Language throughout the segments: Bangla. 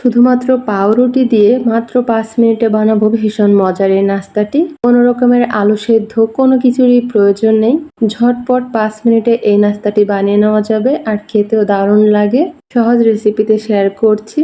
শুধুমাত্র পাউরুটি দিয়ে মাত্র পাঁচ মিনিটে বানাবো ভীষণ মজার এই নাস্তাটি। কোনো রকমের আলু সেদ্ধ, কোনো কিছুরই প্রয়োজন নেই। ঝটপট পাঁচ মিনিটে এই নাস্তাটি বানিয়ে নেওয়া যাবে আর খেতেও দারুণ লাগে। সহজ রেসিপিতে শেয়ার করছি।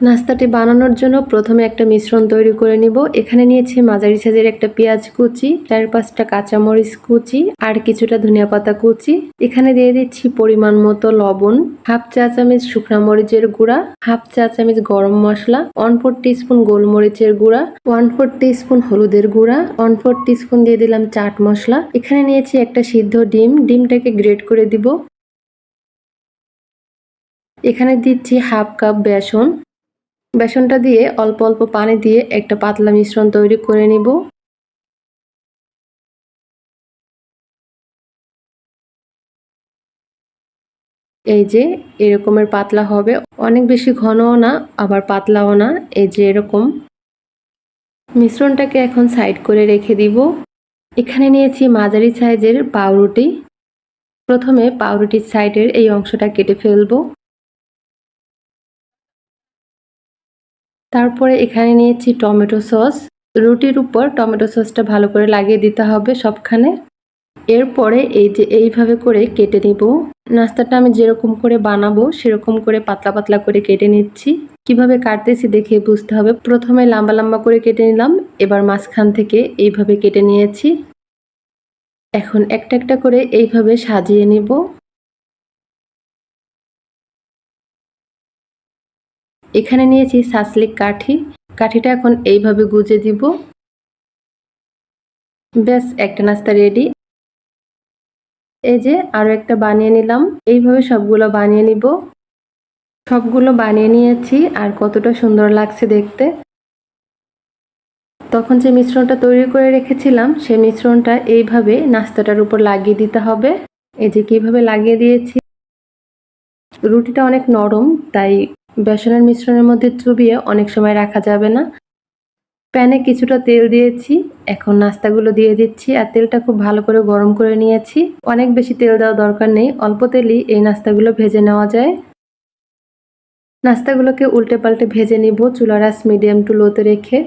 নাস্তাটি বানানোর জন্য প্রথমে একটা মিশ্রণ তৈরি করে নিব। এখানে নিয়েছি মাঝারি সাইজের একটা পেঁয়াজ কুচি, চার পাঁচটা কাঁচামরিচ কুচি আর কিছুটা ধনিয়া পাতা কুচি। এখানে দিয়ে দিচ্ছি পরিমাণ মতো লবণ, হাফ চা চামচ শুকনা মরিচের গুঁড়া, হাফ চা চামচ গরম মশলা, ওয়ান ফোর স্পুন গোলমরিচের গুঁড়া, ওয়ান ফোর স্পুন হলুদের গুঁড়া, ওয়ান ফোর স্পুন দিয়ে দিলাম চাট মশলা। এখানে নিয়েছি একটা সিদ্ধ ডিম, ডিমটাকে গ্রেট করে দিব। এখানে দিচ্ছি হাফ কাপ বেসন বেসনটা দিয়ে অল্প অল্প পানি দিয়ে একটা পাতলা মিশ্রণ তৈরি করে নিব। এই যে এরকমের পাতলা হবে। অনেক বেশি ঘনও না, আবার পাতলাও না। এই যে এরকম। মিশ্রণটাকে এখন সাইড করে রেখে দিব। এখানে নিয়েছি মাঝারি সাইজের পাউরুটি। প্রথমে পাউরুটির সাইডের এই অংশটা কেটে ফেলব। তারপরে এখানে নিয়েছি টমেটো সস। রুটির উপর টমেটো সসটা ভালো করে লাগিয়ে দিতে হবে সবখানে। এরপরে এই যে এইভাবে করে কেটে নিব। নাস্তাটা আমি যেরকম করে বানাবো, সেরকম করে পাতলা পাতলা করে কেটে নিচ্ছি। কীভাবে কাটতেছি দেখে বুঝতে হবে। প্রথমে লম্বা লম্বা করে কেটে নিলাম। এবার মাঝখান থেকে এইভাবে কেটে নিয়েছি। এখন একটা একটা করে এইভাবে সাজিয়ে নিব। এখানে নিয়েছি সাসলিক কাঠি। কাঠিটা এখন এইভাবে গুজে দিব। ব্যাস, একটা নাস্তা রেডি। এই যে আরও একটা বানিয়ে নিলাম। এইভাবে সবগুলো বানিয়ে নিব। সবগুলো বানিয়ে নিয়েছি আর কতটা সুন্দর লাগছে দেখতে। তখন যে মিশ্রণটা তৈরি করে রেখেছিলাম, সেই মিশ্রণটা এইভাবে নাস্তাটার উপর লাগিয়ে দিতে হবে। এই যে কীভাবে লাগিয়ে দিয়েছি। রুটিটা অনেক নরম, তাই বেসনের মিশ্রণের মধ্যে চুবিয়ে অনেক সময় রাখা যাবে না। প্যানে কিছুটা তেল দিয়েছি, এখন নাস্তাগুলো দিয়ে দিচ্ছি আর তেলটা খুব ভালো করে গরম করে নিয়েছি। অনেক বেশি তেল দেওয়া দরকার নেই, অল্প তেলই এই নাস্তাগুলো ভেজে নেওয়া যায়। নাস্তাগুলোকে উল্টে পাল্টে ভেজে নিব চুলারাস মিডিয়াম টু লোতে রেখে।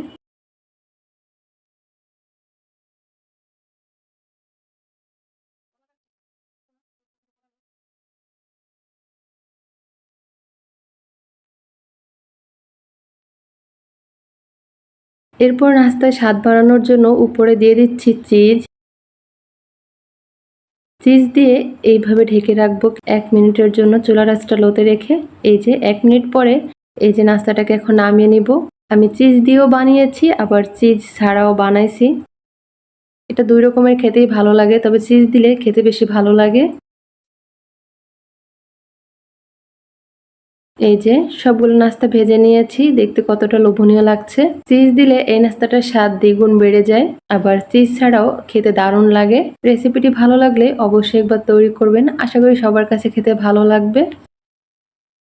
এরপর নাস্তায় স্বাদ বাড়ানোর জন্য উপরে দিয়ে দিচ্ছি চিজ। চিজ দিয়ে এইভাবে ঢেকে রাখব এক মিনিটের জন্য চুলা রাসটা লোতে রেখে। এই যে এক মিনিট পরে এই যে নাস্তাটাকে এখন নামিয়ে নিব। আমি চিজ দিয়েও বানিয়েছি, আবার চিজ ছাড়াও বানাইছি। এটা দুই রকমের খেতেই ভালো লাগে, তবে চিজ দিলে খেতে বেশি ভালো লাগে। এই যে সবগুলো নাস্তা ভেজে নিয়েছি, দেখতে কতটা লোভনীয় লাগছে। চিজ দিলে এই নাস্তাটার স্বাদ দ্বিগুণ বেড়ে যায়, আবার চিজ ছাড়াও খেতে দারুণ লাগে। রেসিপিটি ভালো লাগলে অবশ্যই একবার তৈরি করবেন। আশা করি সবার কাছে খেতে ভালো লাগবে।